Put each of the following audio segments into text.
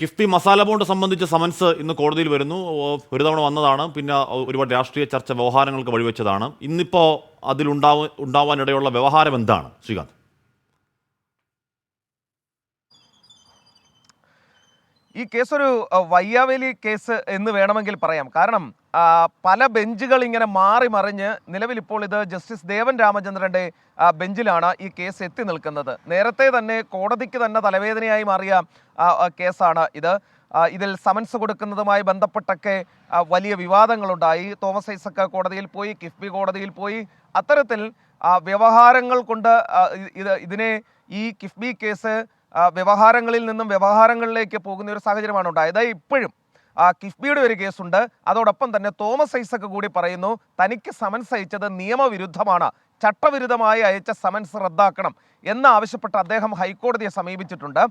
KIIFB masala bond സംബന്ധിച്ച summons ഇന്ന് കോടതിയിൽ വരുന്നു. ഒരു തവണ വന്നതാണ്. പിന്നെ ഒരുപാട് രാഷ്ട്രീയ ചർച്ച വ്യവഹാരങ്ങൾക്ക് വഴിവെച്ചതാണ്. ഇന്നിപ്പോൾ അതിലുണ്ടാവ ഉണ്ടാവാനിടയുള്ള വ്യവഹാരം എന്താണ് ശ്രീകാന്ത്? ഈ കേസൊരു വയ്യാവേലി കേസ് എന്ന് വേണമെങ്കിൽ പറയാം. കാരണം പല ബെഞ്ചുകൾ ഇങ്ങനെ മാറി മറിഞ്ഞ് നിലവിൽ ഇപ്പോൾ ഇത് ജസ്റ്റിസ് ദേവൻ രാമചന്ദ്രന്റെ ബെഞ്ചിലാണ് ഈ കേസ് എത്തി നിൽക്കുന്നത്. നേരത്തെ തന്നെ കോടതിക്ക് തന്നെ തലവേദനയായി മാറിയ കേസാണ് ഇത്. ഇതിൽ സമൻസ് കൊടുക്കുന്നതുമായി ബന്ധപ്പെട്ടൊക്കെ വലിയ വിവാദങ്ങളുണ്ടായി. തോമസ് ഐസക്ക കോടതിയിൽ പോയി കിഫ്ബി കോടതിയിൽ പോയി. അത്തരത്തിൽ വ്യവഹാരങ്ങൾ കൊണ്ട് ഇത് ഇതിനെ ഈ കിഫ്ബി കേസ് വ്യവഹാരങ്ങളിൽ നിന്നും വ്യവഹാരങ്ങളിലേക്ക് പോകുന്ന ഒരു സാഹചര്യമാണ് ഉണ്ടായത്. ഇപ്പോഴും കിഫ്ബിയുടെ ഒരു കേസുണ്ട്. അതോടൊപ്പം തന്നെ തോമസ് ഐസക്ക് കൂടി പറയുന്നു തനിക്ക് സമൻസ് അയച്ചത് നിയമവിരുദ്ധമാണ്. ചട്ടവിരുദ്ധമായി അയച്ച സമൻസ് റദ്ദാക്കണം എന്നാവശ്യപ്പെട്ട് അദ്ദേഹം ഹൈക്കോടതിയെ സമീപിച്ചിട്ടുണ്ട്.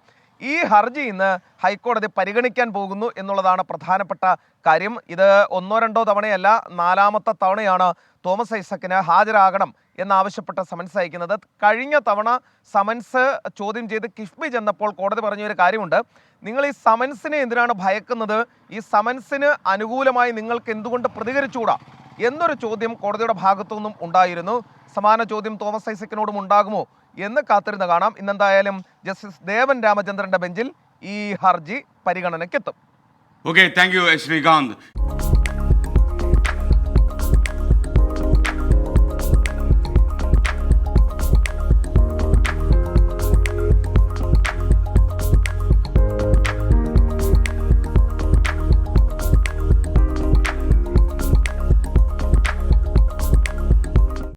ഈ ഹർജി ഇന്ന് ഹൈക്കോടതി പരിഗണിക്കാൻ പോകുന്നു എന്നുള്ളതാണ് പ്രധാനപ്പെട്ട കാര്യം. ഇത് ഒന്നോ രണ്ടോ തവണയല്ല നാലാമത്തെ തവണയാണ് തോമസ് ഐസക്കിന് ഹാജരാകണം എന്നാവശ്യപ്പെട്ട സമൻസ് അയക്കുന്നത്. കഴിഞ്ഞ തവണ സമൻസ് ചോദ്യം ചെയ്ത് കിഫ്ബി ചെന്നപ്പോൾ കോടതി പറഞ്ഞ ഒരു കാര്യമുണ്ട്. നിങ്ങൾ ഈ സമൻസിനെ എന്തിനാണ് ഭയക്കുന്നത്? ഈ സമൻസിന് അനുകൂലമായി നിങ്ങൾക്ക് എന്തുകൊണ്ട് പ്രതികരിച്ചുകൂടാ? എന്നൊരു ചോദ്യം കോടതിയുടെ ഭാഗത്തു നിന്നും ഉണ്ടായിരുന്നു. സമാന ചോദ്യം തോമസ് ഐസക്കിനോടും ഉണ്ടാകുമോ എന്ന് കാത്തിരുന്ന് കാണാം ഇന്നെന്തായാലും ജസ്റ്റിസ് ദേവൻ രാമചന്ദ്രന്റെ ബെഞ്ചിൽ ഈ ഹർജി പരിഗണനയ്ക്കെത്തും ഓക്കെ താങ്ക് യു Srikanth.